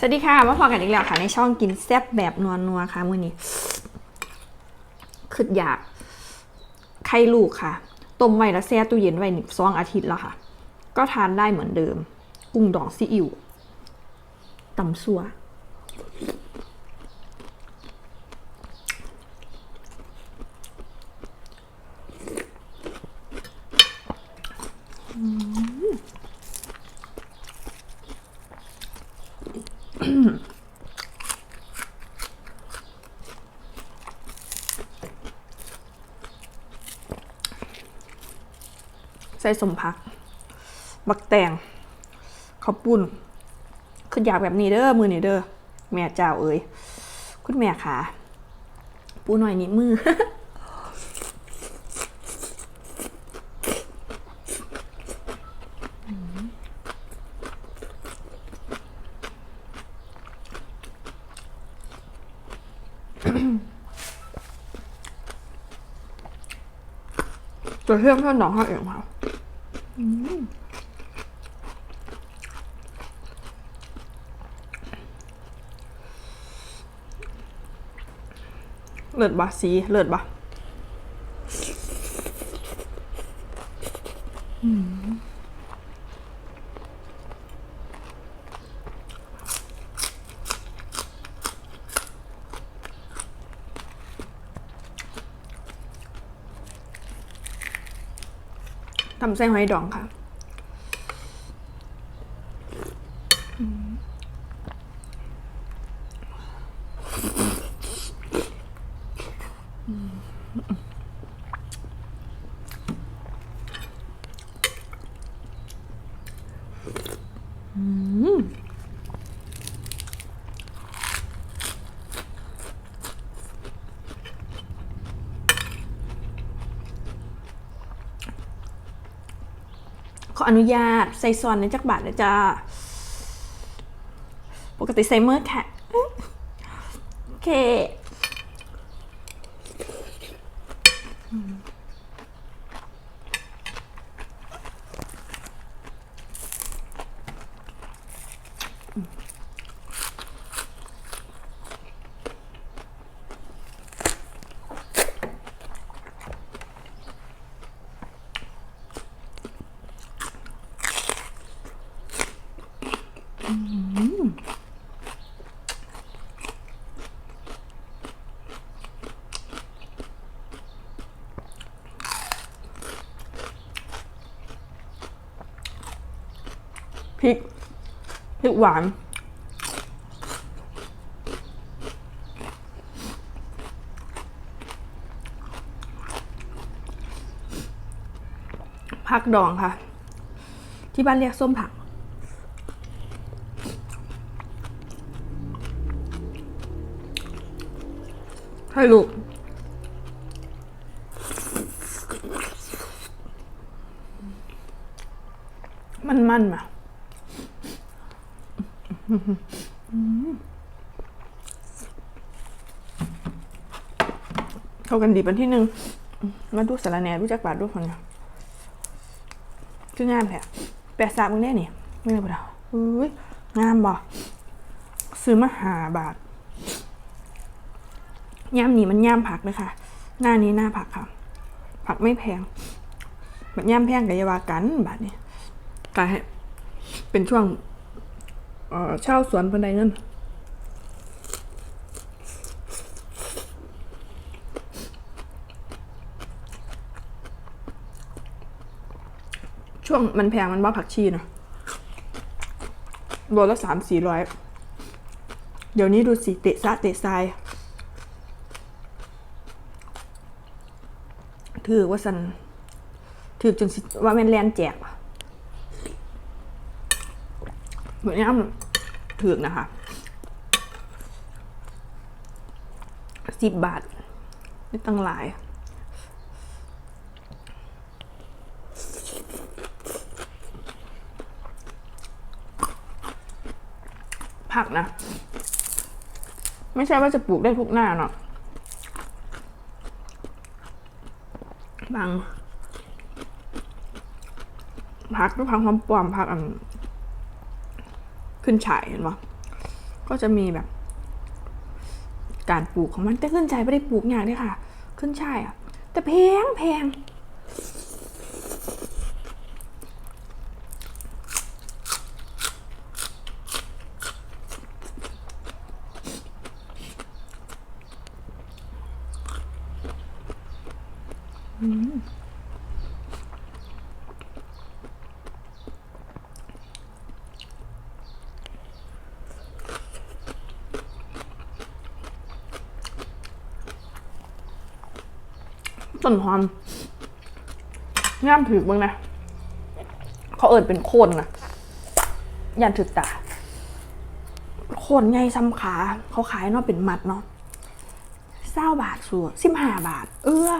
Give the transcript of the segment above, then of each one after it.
สวัสดีค่ะ มาพอกันอีกแล้วค่ะ ในช่องกินแซ่บแบบนัวนัวค่ะ มื้อนี้คืออยากไข่ลูกค่ะ ต้มไว้แล้วแช่ตู้เย็นไว้หนึ่งสองอาทิตย์แล้วค่ะ ก็ทานได้เหมือนเดิม กุ้งดองซีอิ๊วตำซัว ใส่สมพัก บักแตงข้าวปุ้นคืออยากแบบนี้เด้อมือนี่เด้อแม่เจ้าเอ้ยคุณแม่ขาปูหน่อยนี้มือตัวเชื่อมเท่าหนองห้าเองค่ะ เลิศบะสีเลิศบะทำไส้หอยดองค่ะ ขออนุญาตใส่ซอนในจักบาทนะจ้าปกติใส่เมื่อค่ะโอเค พริกพริกหวาน ผักดองค่ะ ที่บ้านเรียกส้มผัก ให้ลูกมันมันมา เข้ากันดีเป็นที่หนึ่งมาดูสารแหน่รู้จักบาทด้วยคนเนี่ยคืองามแท้แปดสามมึงแน่นี่ไม่ได้ปะเดาอุ้ยงามบ่ซื้อมาหาบาทย่ามนี้มันย่ามผักเลยค่ะ หน้านี้หน้าผักค่ะ ผักไม่แพงแบบย่ามแพงกับยาวากันบาทนี้กลายเป็นช่วง เช่าสวนพันไดเงินช่วงมันแพงมันบ้าผักชีเนาะโลละสามสี่ร้อย เดี๋ยวนี้ดูสิเตะซะเตะทราย ถือว่าสันถือจนสิว่าแม่นแลนแจก ว่ะเหมือนนี้ถือนะคะสิบบาทไม่ตั้งหลายผักนะ ไม่ใช่ว่าจะปลูกได้ทุกหน้าเนาะบางผักด้วยผักหอมปลอมผักอัน ขึ้นฉายเห็นปะก็จะมีแบบ การปลูกของมันแต่ขึ้นฉายไม่ได้ปลูกอย่างเด้ค่ะ ขึ้นช่ายอะ แต่แพงแพง ต้นหอมงามถือเบ้างนะ เขาเอิดเป็นโคนนะยันถึกตา โคนใหญ่ซ้ำขา เขาขายเนาะเป็นมัดเนาะเศร้าบาทสัวสิบห้าบาท เออ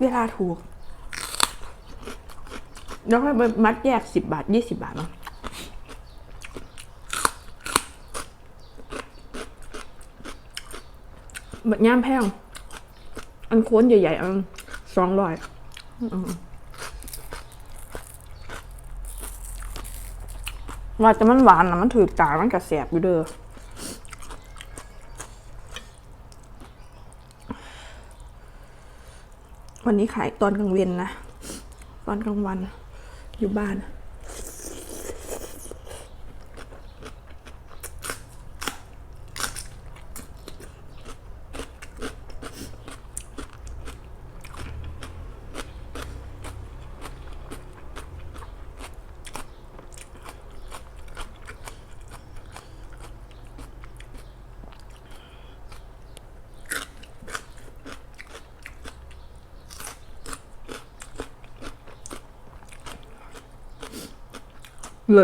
เวลาถูก แล้วก็ไปมัดแยกสิบบาทยี่สิบาทเนาะแบบย่ามแพง อันโค้นใหญ่ๆอันสองร้อยว่าจะมันหวานนะมันถือตามันกระแสบอยู่เด้อวันนี้ขายตอนกลางเวนนะ ตอนกลางวันอยู่บ้าน เ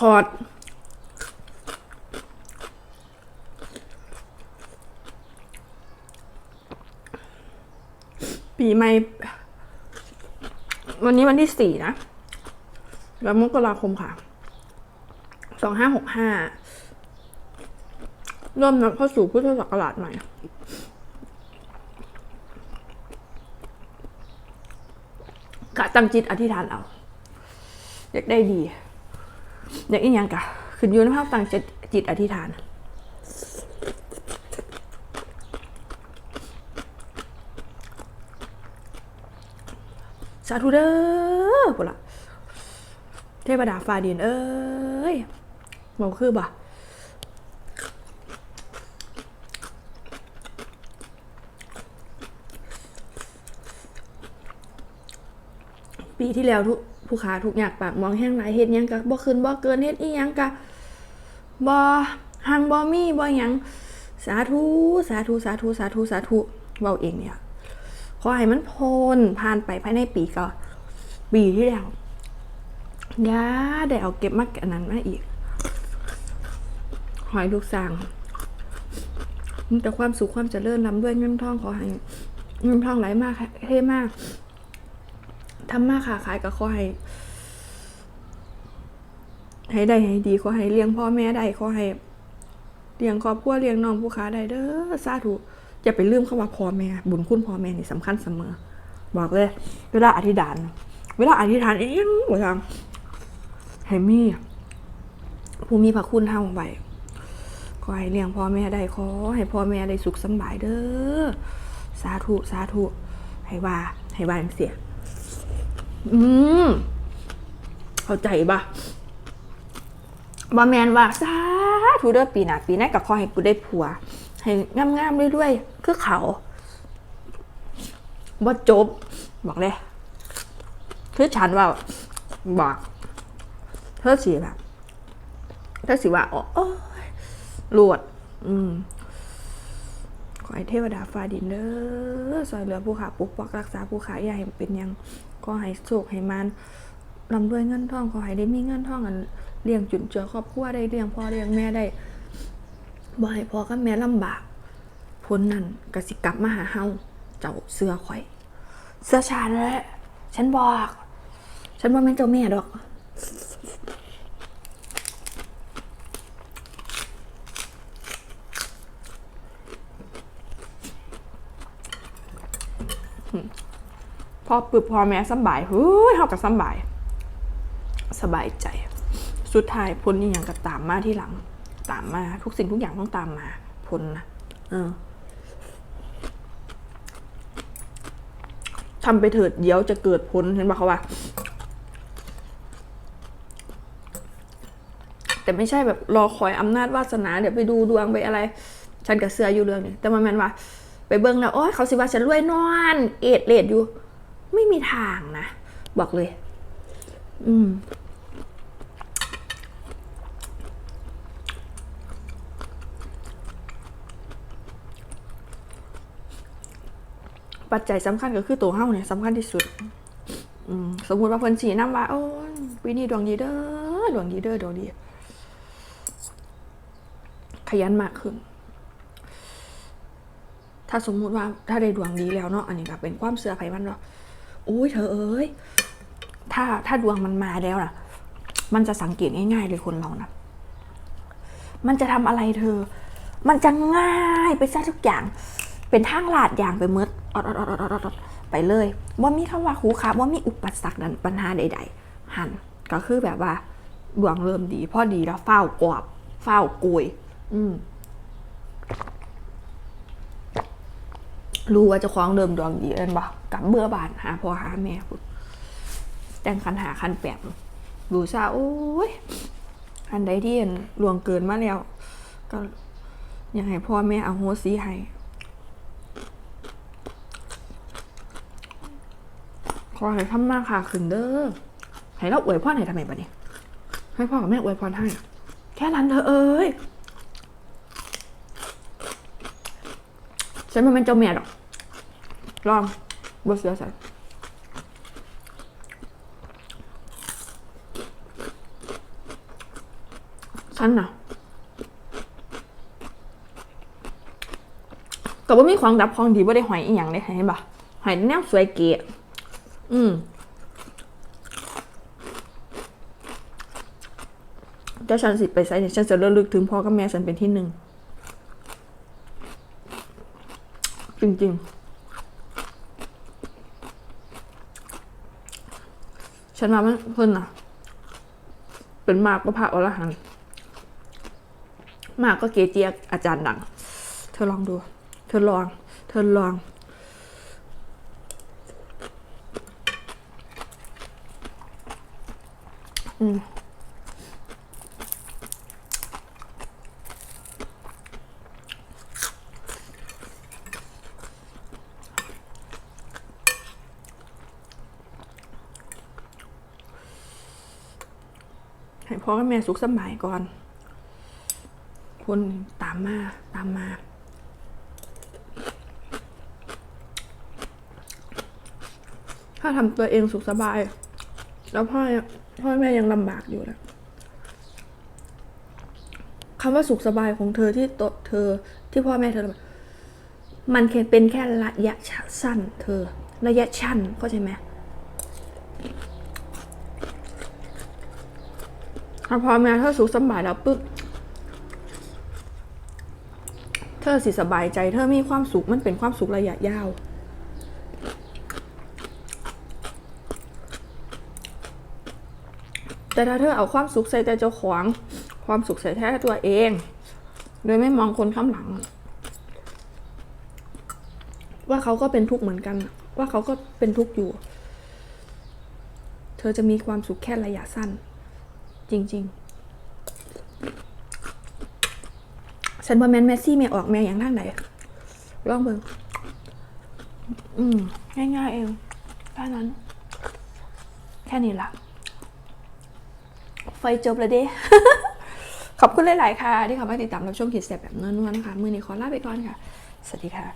คอร์ดปีใหม่ วันนี้วันที่สี่นะแล้วมกราคมค่ะ สองห้าหกห้าเริ่มนับเข้าสู่พุทธศักราชใหม่กะตั้งจิตอธิษฐานเอา อยากได้ดี อยากอีกอย่างกะขึ้นอยู่ในภาพตั้งจิตจิตอธิษฐานสาธุเด้อพุ่นละเทพดาฟ้าดินเอ้ยเมาคือบ่ะปีที่แล้วทุก ผู้ค้าทุกอย่ากปากมองแห้งหลายเฮ็ดยังกะบ่ขึ้นบ่เกินเฮ็ดอีหยังกะบ่หังบ่มีบ่หยังสาธุสาธุสาธุสาธุสาธุเว้าเองเนี่ยขอให้มันพ้นผ่านไปภายในปีก็ปีที่แล้วยาได้เอาเก็บมาอันนั้นมาอีกขอให้ลูกสางมีแต่ความสุขความเจริญนำด้วยเงินทองขอให้เงินทองไหลมากเท่มาก ทำมาค่ะขายก็ขอให้ให้ได้ให้ดีขอให้เลี้ยงพ่อแม่ได้ขอให้เลี้ยงครอบครัวเลี้ยงน้องผู้ค้าได้เด้อสาธุอย่าไปลืมคำว่าพ่อแม่ บุญคุณพ่อแม่นี่สำคัญเสมอ บอกเลย เวลาอธิษฐาน เวลาอธิษฐานเองบ่ทำให้มีผู้มีพระคุณเท่าไว้ขอให้เลี้ยงพ่อแม่ได้ขอให้พ่อแม่ได้สุขสบายเด้อสาธุสาธุให้ว่าให้ว่าเสีย อืมเข้าใจปะบอแมนว่าสาธุเด้อปีหน้าปีหน้ากับขอให้กูได้ผัว ให้งามๆด้วยๆคือเขาบ่จบ บอกเลยคือฉันว่าบอกเธอสิแบบเธอสิว่าโอ้ยรวด อืม อให้เทวดาฟ้าดินเด้อซอยเหลือผู้ขาปุกปักรักษาผู้ขาอย่าให้เป็นยังขอให้โชคให้มันลำด้วยเงินทองขอให้ได้มีเงินทองอันเลี้ยงจุนเจือครอบครัวได้เลี้ยงพ่อเลี้ยงแม่ได้บ่ให้พ่อกับแม่ลำบากผลนั้นกสิกลับมาหาเฮาเจ้าเสื้อข่อย เสื้อฉันแหละฉันบอก ฉันว่าแม่เจ้าแม่ดอก พอปึบพอแม่สบายเฮ้ยเฮากับสบาย สบายใจ สุดท้ายผลนี่ยังก็ตามมาที่หลัง ตามมาทุกสิ่งทุกอย่างต้องตามมาผลนะเออทำไปเถิดเดี๋ยวจะเกิดผลเห็นปะเขาว่า แต่ไม่ใช่แบบรอคอยอำนาจวาสนา เดี๋ยวไปดูดวงไปอะไร ฉันกับเสืออยู่เรื่องนี้แต่มันแมนว่า ไปเบิ่งแล้วโอ้ยเขาสิว่าฉันรวยนอน เอ็ดเลดอยู่ ไม่มีทางนะ บอกเลย อืม ปัจจัยสำคัญก็คือตัวเฮาเนี่ยสำคัญที่สุด อืม สมมุติว่าเพิ่นสีน้ำว่า โอ้ยปีนี้ดวงดีเด้อดวงดีเด้อดวงดี ขยันมากขึ้นถ้าสมมุติว่าถ้าได้ดวงดีแล้วเนาะอันนี้ก็เป็นความเสื่อไผมันเนาะ อุ้ยเธอเอ้ยถ้าถ้าดวงมันมาแล้วนะมันจะสังเกตง่ายๆเลยคนเรานะมันจะทำอะไรเธอ มันจะง่ายไปซะทุกอย่าง เป็นทางลาดอย่างไปเมดอดอดอดอดอดอดไปเลยว่ามีคำว่าคูขาว่ามีอุปสรรคนั้นปัญหาใด ๆ หันก็คือแบบว่าดวงเริ่มดี พอดีแล้วเฝ้ากวบเฝ้ากุยอืม รู้ว่าจะคล้องเดิมดวงดีเอ็นบ่กับเบื่อบานหาพ่อหาแม่พุ่นแต่งคันหาคันแปดดูซะโอ้ยอันใดที่เห็นลวงเกินมาแล้ว ก็อยากให้พ่อแม่เอาโฮสีให้ขอให้ทำมาค่ะขึ้นเด้อให้เราอวยพรให้ทำไมบัดนี้ให้พ่อกับแม่อวยพรให้ แค่นั้นเธอเอ้ยฉันมันเป็นเจ้าแม่ดอก ลองบเสือใส่ฉันน่ะก็บ่มีของดับของดีบ่ได้หอยอีหยังเลยเห็นปะหอยแนวสวยเก๋อืมถ้าฉันสิไปใส่เนี่ยฉันจะระลึกถึงพ่อกับแม่ฉันเป็นที่หนึ่ง จริง ๆ ฉันมาเพิ่นน่ะเป็นมากก็พระอรหันต์มากก็เกจิอาจารย์ดัง เธอลองดู เธอลอง เธอลอง อืม ให้พ่อกับแม่สุขสบายก่อน คนตามมาตามมาถ้าทำตัวเองสุขสบาย แล้วพ่อพ่อแม่ยังลำบากอยู่นะคำว่าสุขสบายของเธอที่ตเธอที่พ่อแม่เธอ มันเป็นแค่ระยะสั้น เธอ ระยะชั้นเข้าใจไหม ถ้า พอแม่เธอสุขสบายแล้วปุ๊บเธอสิสบายใจ เธอมีความสุขมันเป็นความสุขระยะยาวแต่ถ้าเธอเอาความสุขใส่แต่เจ้าของ ความสุขใส่แท้ตัวเอง โดยไม่มองคนข้างหลัง ว่าเขาก็เป็นทุกข์เหมือนกัน ว่าเขาก็เป็นทุกข์อยู่ เธอจะมีความสุขแค่ระยะสั้น จริง ๆ ฉันว่าแมนแมสซี่แม่ออกแม่อย่างทางไหนลองเบิ่งอืม ง่ายๆเองแค่นั้น แค่นี้ละไฟจบแล้วเด้ ขอบคุณหลาย ๆ ค่ะ ที่เข้ามาติดตามรับชมขีดเสียบแบบนวลๆนะคะ มือนี้ขอลาไปก่อนค่ะ สวัสดีค่ะ